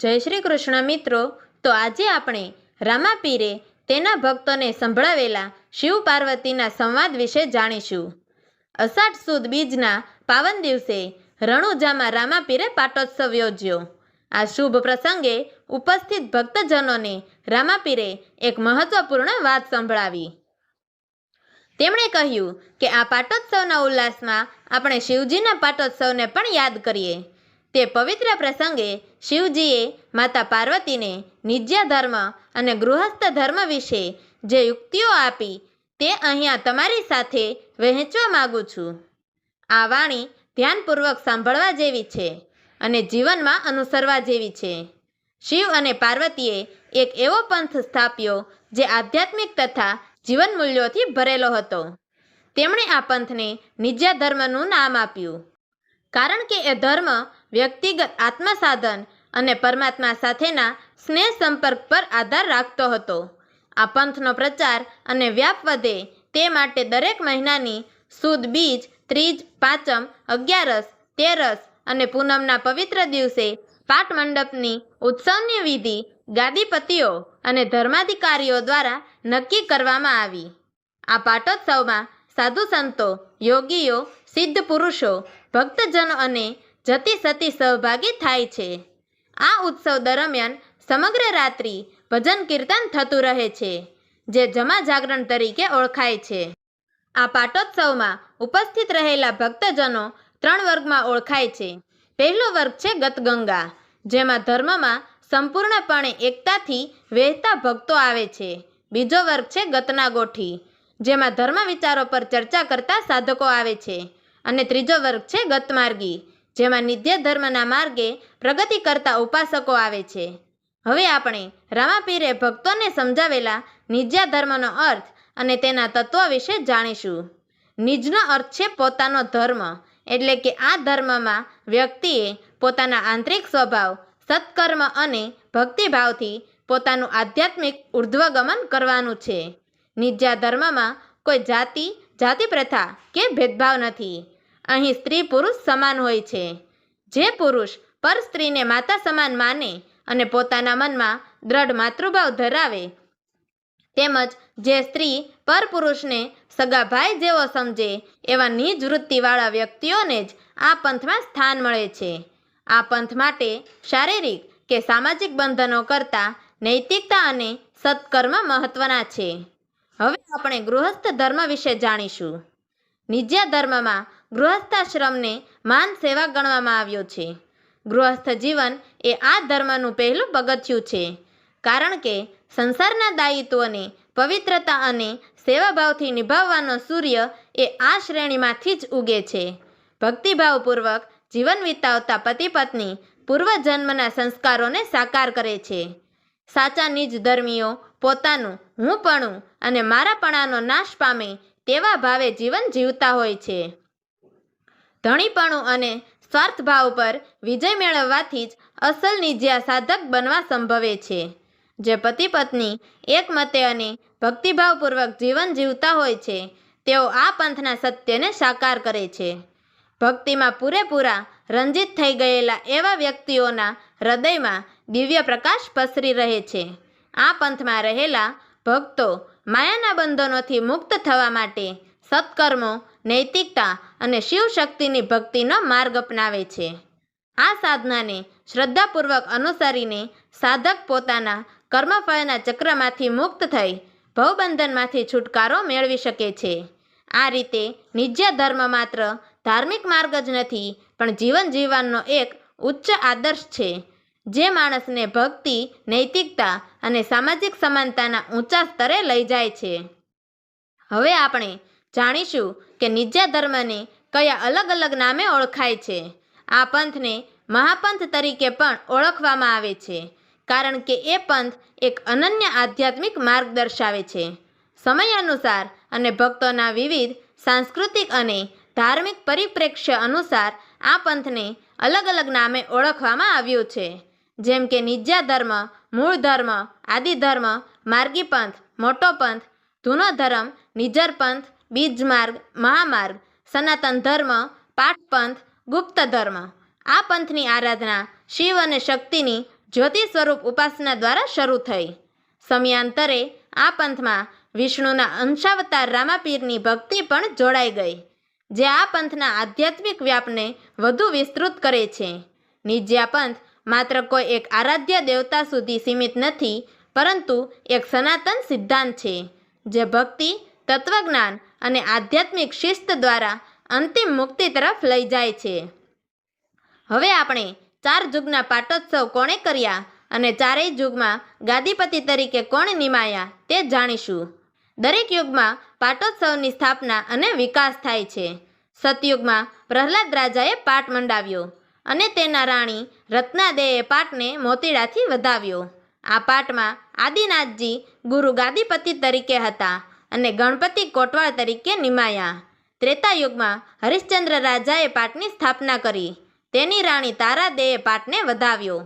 જય શ્રી કૃષ્ણ મિત્રો. તો આજે આપણે રામાપીરે તેના ભક્તોને સંભળાવેલા શિવ પાર્વતીના સંવાદ વિશે જાણીશું. અષાઢ સુદ બીજના પાવન દિવસે રણુજામાં રામાપીરે પાટોત્સવ યોજ્યો. આ શુભ પ્રસંગે ઉપસ્થિત ભક્તજનોને રામાપીરે એક મહત્વપૂર્ણ વાત સંભળાવી. તેમણે કહ્યું કે આ પાટોત્સવના ઉલ્લાસમાં આપણે શિવજીના પાટોત્સવને પણ યાદ કરીએ. તે પવિત્ર પ્રસંગે શિવજીએ માતા પાર્વતીને નિજ્યા ધર્મ અને ગૃહસ્થ ધર્મ વિશે જે યુક્તિઓ આપી તે અહીંયા તમારી સાથે વહેંચવા માગું છું. આ વાણી ધ્યાનપૂર્વક સાંભળવા જેવી છે અને જીવનમાં અનુસરવા જેવી છે. શિવ અને પાર્વતીએ એક એવો પંથ સ્થાપ્યો જે આધ્યાત્મિક તથા જીવન મૂલ્યોથી ભરેલો હતો. તેમણે આ પંથને નિજ્યા ધર્મનું નામ આપ્યું. કારણ કે એ ધર્મ વ્યક્તિગત આત્મસાધન અને પરમાત્મા સાથેના સ્નેહ સંપર્ક પર આધાર રાખતો હતો. આ પંથનો પ્રચાર અને વ્યાપ વધે તે માટે દરેક મહિનાની સુદ બીજ, ત્રીજ, પાંચમ, અગિયારસ, તેરસ અને પૂનમના પવિત્ર દિવસે પાટ મંડપની ઉત્સવની વિધિ ગાદીપતિઓ અને ધર્માધિકારીઓ દ્વારા નક્કી કરવામાં આવી. આ પાટોત્સવમાં સાધુ સંતો, યોગીઓ, સિદ્ધ પુરુષો, ભક્તજનો અને જતી સતી સહભાગી થાય છે. આ ઉત્સવ દરમિયાન સમગ્ર રાત્રિ ભજન કીર્તન થતું રહે છે, જે જમા જાગરણ તરીકે ઓળખાય છે. આ પાટોત્સવમાં ઉપસ્થિત રહેલા ભક્તજનો ત્રણ વર્ગમાં ઓળખાય છે. પહેલો વર્ગ છે ગતગંગા, જેમાં ધર્મમાં સંપૂર્ણપણે એકતાથી વહેતા ભક્તો આવે છે. બીજો વર્ગ છે ગતના ગોઠી જેમાં ધર્મ વિચારો પર ચર્ચા કરતા સાધકો આવે છે. અને ત્રીજો વર્ગ છે ગતમાર્ગી જેમાં નિત્ય ધર્મના માર્ગે પ્રગતિ કરતા ઉપાસકો આવે છે. હવે આપણે રામાપીરે ભક્તોને સમજાવેલા નિજ્યા ધર્મનો અર્થ અને તેના તત્વ વિશે જાણીશું. નિજનો અર્થ છે પોતાનો ધર્મ, એટલે કે આ ધર્મમાં વ્યક્તિએ પોતાના આંતરિક સ્વભાવ, સત્કર્મ અને ભક્તિભાવથી પોતાનું આધ્યાત્મિક ઉર્ધ્વગમન કરવાનું છે. નિજ્યા ધર્મમાં કોઈ જાતિ જાતિ પ્રથા કે ભેદભાવ નથી. અહીં સ્ત્રી પુરુષ સમાન હોય છે. જે પુરુષ પર સ્ત્રીને માતા સમાન માને અને પોતાના મનમાં દ્રઢ માતૃભાવ ધરાવે, તેમજ જે સ્ત્રી પર પુરુષને સગા ભાઈ જેવો સમજે, એવા નિજ વૃત્તિવાળા વ્યક્તિઓને જ આ પંથમાં સ્થાન મળે છે. આ પંથ માટે શારીરિક કે સામાજિક બંધનો કરતાં નૈતિકતા અને સત્કર્મ મહત્વના છે. હવે આપણે ગૃહસ્થ ધર્મ વિશે જાણીશું. નિજ્યા ધર્મમાં ગૃહસ્થાશ્રમને માન સેવા ગણવામાં આવ્યો છે. ગૃહસ્થ જીવન એ આ ધર્મનું પહેલું પગથિયું છે. કારણ કે સંસારના દાયિત્વને પવિત્રતા અને સેવાભાવથી નિભાવવાનો સૂર્ય એ આ શ્રેણીમાંથી જ ઉગે છે. ભક્તિભાવપૂર્વક જીવન વિતાવતા પતિ પત્ની પૂર્વજન્મના સંસ્કારોને સાકાર કરે છે. સાચા નિજ ધર્મીઓ પોતાનું હુંપણું અને મારાપણાનો નાશ પામે તેવા ભાવે જીવન જીવતા હોય છે. ધણીપણું અને સ્વાર્થભાવ પર વિજય મેળવવાથી જ અસલ નિજ્યા સાધક બનવા સંભવે છે. જે પતિ પત્ની એકમતે અને ભક્તિભાવપૂર્વક જીવન જીવતા હોય છે, તેઓ આ પંથના સત્યને સાકાર કરે છે. ભક્તિમાં પૂરેપૂરા રંજિત થઈ ગયેલા એવા વ્યક્તિઓના હૃદયમાં દિવ્ય પ્રકાશ પસરી રહે છે. આ પંથમાં રહેલા ભક્તો માયાના બંધનોથી મુક્ત થવા માટે સત્કર્મો, નૈતિકતા અને શિવ શક્તિની ભક્તિનો માર્ગ અપનાવે છે. આ સાધનાને શ્રદ્ધાપૂર્વક અનુસરીને સાધક પોતાના કર્મફળના ચક્રમાંથી મુક્ત થઈ ભવબંધનમાંથી છુટકારો મેળવી શકે છે. આ રીતે નિજ્ય ધર્મ માત્ર ધાર્મિક માર્ગ જ નથી, પણ જીવન જીવવાનો એક ઉચ્ચ આદર્શ છે, જે માણસને ભક્તિ, નૈતિકતા અને સામાજિક સમાનતાના ઊંચા સ્તરે લઈ જાય છે. હવે આપણે જાણીશું કે નિજ્યા ધર્મને કયા અલગ અલગ નામે ઓળખાય છે. આ પંથને મહાપંથ તરીકે પણ ઓળખવામાં આવે છે, કારણ કે એ પંથ એક અનન્ય આધ્યાત્મિક માર્ગ દર્શાવે છે. સમય અનુસાર અને ભક્તોના વિવિધ સાંસ્કૃતિક અને ધાર્મિક પરિપ્રેક્ષ્ય અનુસાર આ પંથને અલગ અલગ નામે ઓળખવામાં આવ્યું છે. જેમ કે નિજ્જા ધર્મ, મૂળ ધર્મ, આદિ ધર્મ, માર્ગી પંથ, મોટો પંથ, ધૂનો ધર્મ, નિજર પંથ, બીજ માર્ગ, મહામાર્ગ સનાતન ધર્મ પાઠપંથ ગુપ્ત ધર્મ. આ પંથની આરાધના શિવ અને શક્તિની જ્યોતિ સ્વરૂપ ઉપાસના દ્વારા શરૂ થઈ. સમયાંતરે આ પંથમાં વિષ્ણુના અંશાવતાર રામાપીરની ભક્તિ પણ જોડાઈ ગઈ, જે આ પંથના આધ્યાત્મિક વ્યાપને વધુ વિસ્તૃત કરે છે. નિજ્યા પંથ માત્ર કોઈ એક આરાધ્ય દેવતા સુધી સીમિત નથી, પરંતુ એક સનાતન સિદ્ધાંત છે, જે ભક્તિ, તત્વજ્ઞાન અને આધ્યાત્મિક શિસ્ત દ્વારા અંતિમ મુક્તિ તરફ લઈ જાય છે. હવે આપણે ચાર જુગના પાટોત્સવ કોણે કર્યા અને ચારેય યુગમાં ગાદીપતિ તરીકે કોણ નિમાયા તે જાણીશું. દરેક યુગમાં પાટોત્સવની સ્થાપના અને વિકાસ થાય છે. સતયુગમાં પ્રહલાદ રાજાએ પાટ મંડાવ્યો અને તેના રાણી રત્નાદેએ પાટને મોતીડાથી વધાવ્યો. આ પાટમાં આદિનાથજી ગુરુ ગાદીપતિ તરીકે હતા અને ગણપતિ કોટવાળ તરીકે નિમાયા. ત્રેતાયુગમાં હરિશ્ચંદ્ર રાજાએ પાટની સ્થાપના કરી. તેની રાણી તારાદેએ પાટને વધાવ્યો.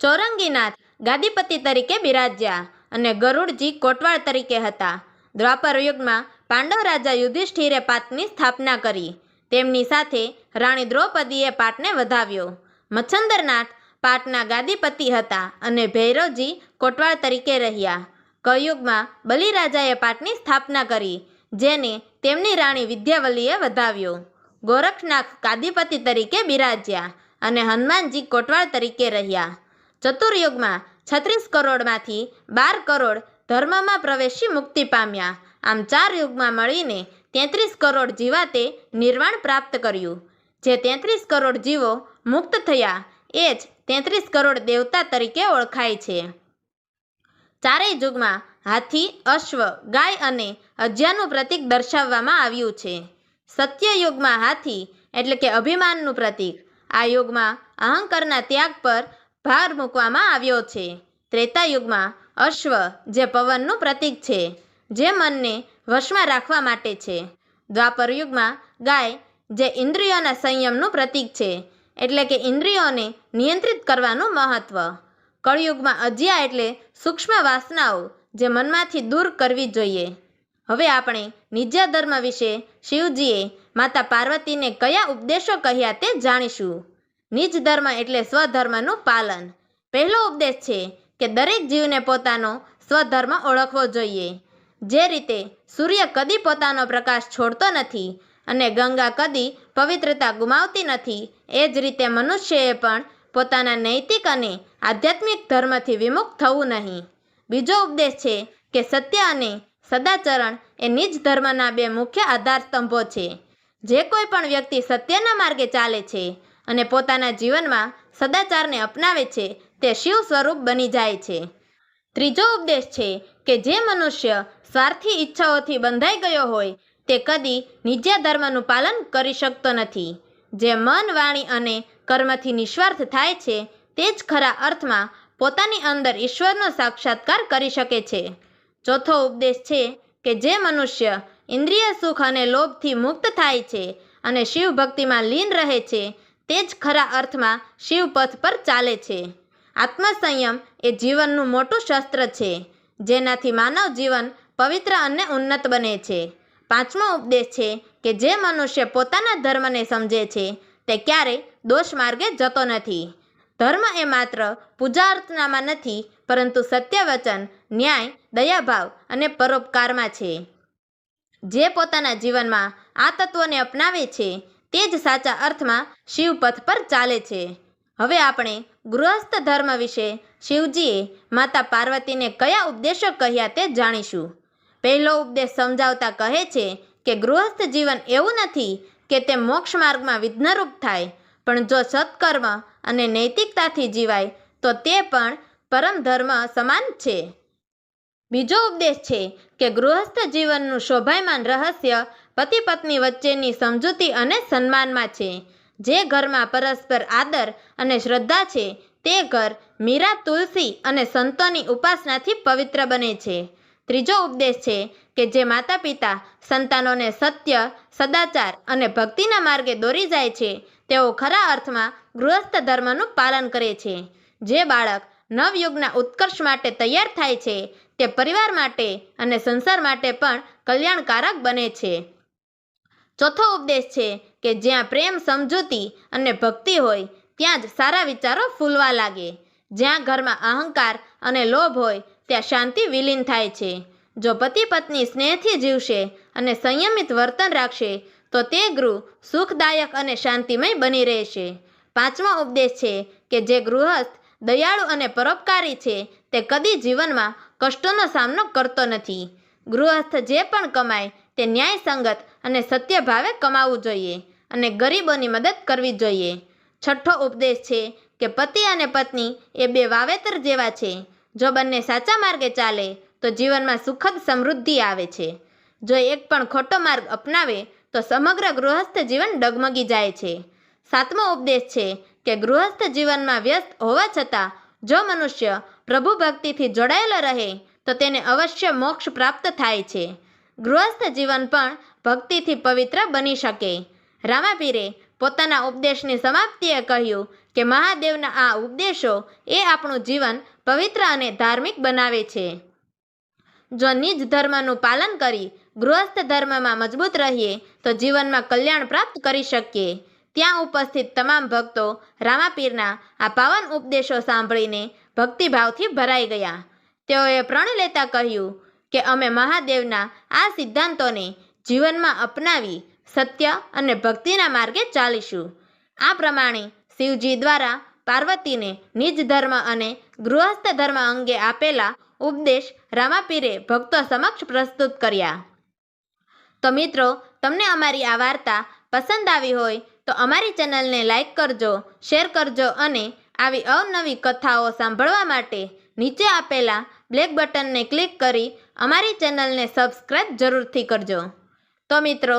ચોરંગીનાથ ગાદીપતિ તરીકે બિરાજ્યા અને ગરુડજી કોટવાળ તરીકે હતા. દ્વાપર યુગમાં પાંડવ રાજા યુધિષ્ઠિરે પાટની સ્થાપના કરી. તેમની સાથે રાણી દ્રૌપદીએ પાટને વધાવ્યો. મચ્છંદરનાથ પાટના ગાદીપતિ હતા અને ભૈરવજી કોટવાળ તરીકે રહ્યા. કળયુગમાં બલિરાજાએ પાટની સ્થાપના કરી, જેને તેમની રાણી વિદ્યાવલીએ વધાવ્યો. ગોરખનાથ કાદીપતિ તરીકે બિરાજ્યા અને હનુમાનજી કોટવાળ તરીકે રહ્યા. ચતુર્યુગમાં છત્રીસ કરોડમાંથી બાર કરોડ ધર્મમાં પ્રવેશી મુક્તિ પામ્યા. આમ ચાર યુગમાં મળીને તેત્રીસ કરોડ જીવાતે નિર્વાણ પ્રાપ્ત કર્યું. જે તેત્રીસ કરોડ જીવો મુક્ત થયા, એ જ તેત્રીસ કરોડ દેવતા તરીકે ઓળખાય છે. ચારેય યુગમાં હાથી, અશ્વ, ગાય અને અજ્યાનું પ્રતીક દર્શાવવામાં આવ્યું છે. સત્ય યુગમાં હાથી એટલે કે અભિમાનનું પ્રતીક. આ યુગમાં અહંકારના ત્યાગ પર ભાર મૂકવામાં આવ્યો છે. ત્રેતા યુગમાં અશ્વ જે પવનનું પ્રતીક છે, જે મનને વશમાં રાખવા માટે છે. દ્વાપર યુગમાં ગાય જે ઇન્દ્રિયોના સંયમનું પ્રતીક છે, એટલે કે ઇન્દ્રિયોને નિયંત્રિત કરવાનું મહત્વ. કળયુગમાં અજ્યા એટલે સૂક્ષ્મ વાસનાઓ જે મનમાંથી દૂર કરવી જોઈએ. હવે આપણે નિજ્યા ધર્મ વિશે શિવજીએ માતા પાર્વતીને કયા ઉપદેશો કહ્યા તે જાણીશું. નિજ ધર્મ એટલે સ્વધર્મનું પાલન. પહેલો ઉપદેશ છે કે દરેક જીવને પોતાનો સ્વધર્મ ઓળખવો જોઈએ. જે રીતે સૂર્ય કદી પોતાનો પ્રકાશ છોડતો નથી અને ગંગા કદી પવિત્રતા ગુમાવતી નથી, એ જ રીતે મનુષ્યએ પણ પોતાના નૈતિક અને આધ્યાત્મિક ધર્મથી વિમુખ થવું નહીં. બીજો ઉપદેશ છે કે સત્ય અને સદાચરણ એ નિજ ધર્મના બે મુખ્ય આધાર સ્તંભો છે. જે કોઈ પણ વ્યક્તિ સત્યના માર્ગે ચાલે છે અને પોતાના જીવનમાં સદાચારને અપનાવે છે, તે શિવ સ્વરૂપ બની જાય છે. ત્રીજો ઉપદેશ છે કે જે મનુષ્ય સ્વાર્થી ઈચ્છાઓથી બંધાઈ ગયો હોય, તે કદી નિજ્ય ધર્મનું પાલન કરી શકતો નથી. જે મન, વાણી અને કર્મથી નિસ્વાર્થ થાય છે, તે જ ખરા અર્થમાં પોતાની અંદર ઈશ્વરનો સાક્ષાત્કાર કરી શકે છે. ચોથો ઉપદેશ છે કે જે મનુષ્ય ઇન્દ્રિય સુખ અને લોભથી મુક્ત થાય છે અને શિવ ભક્તિમાં લીન રહે છે, તે જ ખરા અર્થમાં શિવ પથ પર ચાલે છે. આત્મસંયમ એ જીવનનું મોટું શસ્ત્ર છે, જેનાથી માનવ જીવન પવિત્ર અને ઉન્નત બને છે. પાંચમો ઉપદેશ છે કે જે મનુષ્ય પોતાના ધર્મને સમજે છે તે ક્યારેય દોષ માર્ગે જતો નથી. ધર્મ એ માત્ર પૂજા અર્ચનામાં નથી, પરંતુ સત્ય વચન ન્યાય, દયાભાવ અને પરોપકારમાં છે. જે પોતાના જીવનમાં આ તત્વોને અપનાવે છે, તે જ સાચા અર્થમાં શિવપથ પર ચાલે છે. હવે આપણે ગૃહસ્થ ધર્મ વિશે શિવજીએ માતા પાર્વતીને કયા ઉપદેશો કહ્યા તે જાણીશું. પહેલો ઉપદેશ સમજાવતા કહે છે કે ગૃહસ્થ જીવન એવું નથી કે તે મોક્ષ માર્ગમાં વિઘ્નરૂપ થાય, પણ જો સત્કર્મ અને નૈતિકતાથી જીવાય, તો તે પણ પરમ ધર્મ સમાન છે. બીજો ઉપદેશ છે કે ગૃહસ્થ જીવનનું શોભાયમાન રહસ્ય પતિ પત્ની વચ્ચેની સમજૂતી અને સન્માનમાં છે. જે ઘરમાં પરસ્પર આદર અને શ્રદ્ધા છે, તે ઘર મીરા તુલસી અને સંતોની ઉપાસનાથી પવિત્ર બને છે. ત્રીજો ઉપદેશ છે કે જે માતા પિતા સંતાનોને સત્ય, સદાચાર અને ભક્તિના માર્ગે દોરી જાય છે, તેઓ ખરા અર્થમાં ગૃહસ્થ ધર્મનું પાલન કરે છે. જે બાળક નવયુગના ઉત્કર્ષ માટે તૈયાર થાય છે, તે પરિવાર માટે અને સંસાર માટે પણ કલ્યાણકારક બને છે. ચોથો ઉપદેશ છે કે જ્યાં પ્રેમ, સમજૂતી અને ભક્તિ હોય, ત્યાં જ સારા વિચારો ફૂલવા લાગે. જ્યાં ઘરમાં અહંકાર અને લોભ હોય ત્યાં શાંતિ વિલીન થાય છે. જો પતિ પત્ની સ્નેહથી જીવશે અને સંયમિત વર્તન રાખશે, તો તે ગૃહ સુખદાયક અને શાંતિમય બની રહેશે. પાંચમો ઉપદેશ છે કે જે ગૃહસ્થ દયાળુ અને પરોપકારી છે, તે કદી જીવનમાં કષ્ટોનો સામનો કરતો નથી. ગૃહસ્થ જે પણ કમાય, તે ન્યાયસંગત અને સત્ય ભાવે કમાવવું જોઈએ અને ગરીબોની મદદ કરવી જોઈએ. છઠ્ઠો ઉપદેશ છે કે પતિ અને પત્ની એ બે વાવેતર જેવા છે. જો બંને સાચા માર્ગે ચાલે, તો જીવનમાં સુખદ સમૃદ્ધિ આવે છે. જો એક પણ ખોટો માર્ગ અપનાવે, તો સમગ્ર ગૃહસ્થ જીવન ડગમગી જાય છે. સાતમો ઉપદેશ છે કે ગૃહસ્થ જીવનમાં વ્યસ્ત હોવા છતાં, જો મનુષ્ય પ્રભુ ભક્તિથી જોડાયેલો રહે, તો તેને અવશ્ય મોક્ષ પ્રાપ્ત થાય છે. ગૃહસ્થ જીવન પણ ભક્તિથી પવિત્ર બની શકે. રામાપીરે પોતાના ઉપદેશની સમાપ્તિએ કહ્યું કે મહાદેવના આ ઉપદેશો એ આપણું જીવન પવિત્ર અને ધાર્મિક બનાવે છે. જો નિજ ધર્મનું પાલન કરી ગૃહસ્થ ધર્મમાં મજબૂત રહીએ, તો જીવનમાં કલ્યાણ પ્રાપ્ત કરી શકીએ. ત્યાં ઉપસ્થિત તમામ ભક્તો રામાપીરના આ પાવન ઉપદેશો સાંભળીને ભક્તિભાવથી ભરાઈ ગયા. તેઓએ પ્રણ લેતા કહ્યું કે અમે મહાદેવના આ સિદ્ધાંતોને જીવનમાં અપનાવી સત્ય અને ભક્તિના માર્ગે ચાલીશું. આ પ્રમાણે શિવજી દ્વારા પાર્વતીને નિજ ધર્મ અને ગૃહસ્થ ધર્મ અંગે આપેલા ઉપદેશ રામાપીરે ભક્તો સમક્ષ પ્રસ્તુત કર્યા. તો મિત્રો, તમને અમારી આ વાર્તા પસંદ આવી હોય તો અમારી ચેનલને લાઇક કરજો, શેર કરજો અને આવી અવનવી કથાઓ સાંભળવા માટે નીચે આપેલા બ્લેક બટનને ક્લિક કરી અમારી ચેનલને સબસ્ક્રાઇબ જરૂરથી કરજો. તો મિત્રો